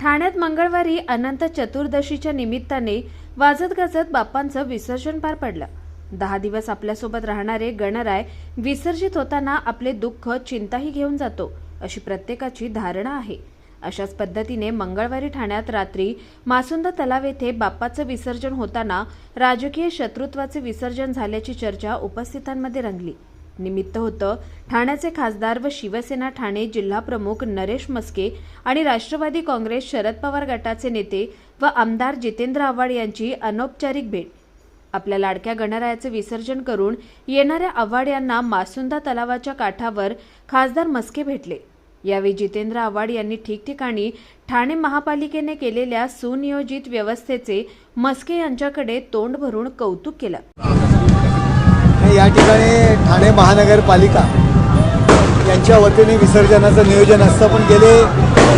ठाण्यात मंगळवारी अनंत चतुर्दशीच्या निमित्ताने वाजत गाजत बाप्पांचं विसर्जन पार पडलं. दहा दिवस आपल्यासोबत राहणारे गणराय विसर्जित होताना आपले दुःख चिंताही घेऊन जातो अशी प्रत्येकाची धारणा आहे. अशाच पद्धतीने मंगळवारी ठाण्यात रात्री मासुंद तलाव येथे बाप्पाचं विसर्जन होताना राजकीय शत्रुत्वाचे विसर्जन झाल्याची चर्चा उपस्थितांमध्ये रंगली. निमित्त होतं. ठाण्याचे खासदार व शिवसेना ठाणे जिल्हाप्रमुख नरेश मस्के आणि राष्ट्रवादी काँग्रेस शरद पवार गटाचे नेते व आमदार जितेंद्र आव्हाड यांची अनौपचारिक भेट. आपल्या लाडक्या गणरायाचे विसर्जन करून येणाऱ्या आव्हाड यांना मासुंदा तलावाच्या काठावर खासदार मस्के भेटले. यावेळी जितेंद्र आव्हाड यांनी ठिकठिकाणी ठाणे महापालिकेने केलेल्या सुनियोजित व्यवस्थेचे मस्के यांच्याकडे तोंड भरून कौतुक केलं. या ठिकाणी ठाणे महानगरपालिका यांच्या वतीने विसर्जनाचं नियोजन असतं. पण गेले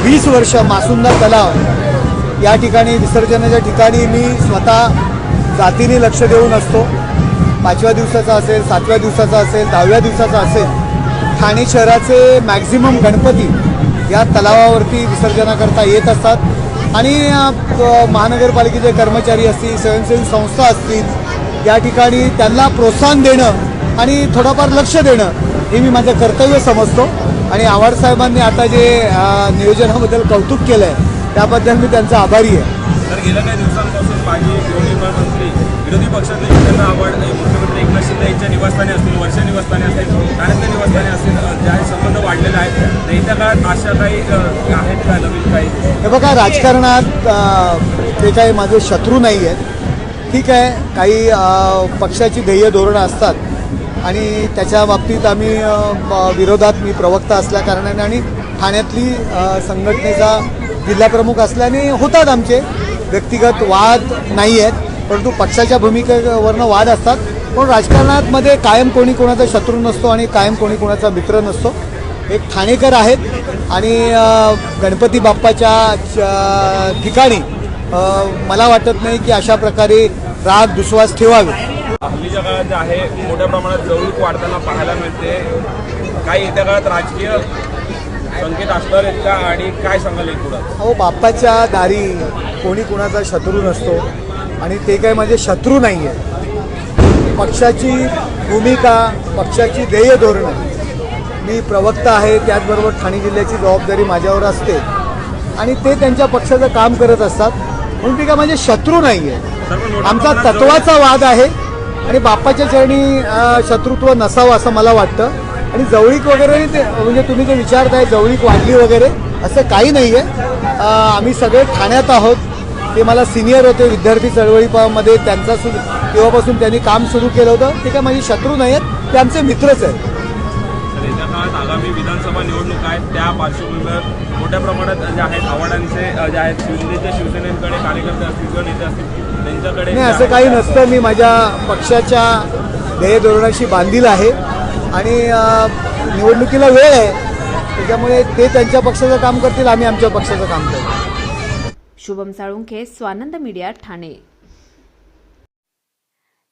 वीस वर्ष मासुंदा तलाव या ठिकाणी विसर्जनाच्या ठिकाणी मी स्वतः जातीने लक्ष देऊन असतो. पाचव्या दिवसाचा असेल सातव्या दिवसाचा असेल दहाव्या दिवसाचा असेल ठाणे शहराचे मॅक्झिमम गणपती या तलावावरती विसर्जनाकरता येत असतात. आणि महानगरपालिकेचे कर्मचारी असतील स्वयंसेवी संस्था असतील या ठिकाणी त्यांना प्रोत्साहन देणं आणि थोडंफार लक्ष देणं हे मी माझं कर्तव्य समजतो. आणि आव्हाड साहेबांनी आता जे नियोजनाबद्दल कौतुक केलं आहे त्याबद्दल मी त्यांचा आभारी आहे. तर गेल्या काही दिवसांपासून माजी गृहनिर्माण मंत्री विरोधी पक्षाचे त्यांना आवड मुख्यमंत्री एकनाथ शिंदे यांच्या निवासस्थानी असतील वर्षा निवासस्थानी असतील ठाण्यातल्या निवासस्थानी असतील अ, जे आहे संबंध वाढलेले आहेत येत्या काळात अशा काही आहेत का नवीन काही? हे बघा राजकारणात ते काही माझे शत्रू नाही आहेत ठीक आहे काही पक्षाची ध्येय धोरणं असतात आणि त्याच्या बाबतीत आम्ही विरोधात मी प्रवक्ता असल्या कारणाने आणि ठाण्यातली संघटनेचा जिल्हाप्रमुख असल्याने होतात आमचे. व्यक्तिगत वाद नाही आहेत परंतु पक्षाच्या भूमिकेवरनं वाद असतात. पण राजकारणात मध्ये कायम कोणी कोणाचा शत्रू नसतो आणि कायम कोणी कोणाचा मित्र नसतो. एक ठाणेकर आहेत आणि गणपती बाप्पाच्या च- ठिकाणी मला वाटत नाही की अशा प्रकारे राग दुस्वास ठेवावे. हल्लीच्या काळात जे आहे मोठ्या प्रमाणात जवळीक वाढताना पाहायला मिळते. काही येत्या काळात राजकीय संकेत असणार आहेत का आणि काय सांगाल पुढं? अहो बाप्पाच्या दारी कोणी कुणाचा शत्रू नसतो आणि ते काही माझे शत्रू नाही आहे पक्षाची भूमिका पक्षाची ध्येय धोरणं. मी प्रवक्ता आहे त्याचबरोबर ठाणे जिल्ह्याची जबाबदारी माझ्यावर असते. आणि ते त्यांच्या पक्षाचं काम करत असतात. म्हणून ते काय माझे शत्रू नाही आहे आमचा तत्वाचा वाद आहे. आणि बाप्पाच्या चरणी शत्रुत्व नसावं असं मला वाटतं. आणि जवळीक वगैरे ते म्हणजे तुम्ही जे विचारताय जवळीक वाढली वगैरे असं काही नाही आहे आम्ही सगळे ठाण्यात आहोत. ते मला सिनियर होते विद्यार्थी चळवळीमध्ये त्यांचा सु तेव्हापासून त्यांनी काम सुरू केलं होतं. ते काय माझे शत्रू नाही आहेत ते आमचे मित्रच आहेत. काळात आगामी विधानसभा निवडणूक आहेत. त्या पार्श्वभूमीवर मोठ्या प्रमाणात जे आहेत आव्हाडांचे जे आहेत शिवसेनेच्या शिवसेनेकडे कार्यकर्ते असतील किंवा नेते असतील त्यांच्याकडे नाही असं काही नसतं. मी माझ्या पक्षाच्या ध्येय धोरणाशी बांधील आहे. आणि निवडणुकीला वेळ आहे. त्याच्यामुळे ते त्यांच्या पक्षाचं काम करतील आम्ही आमच्या पक्षाचं काम करू शुभम साळुंखे स्वानंद मीडिया ठाणे.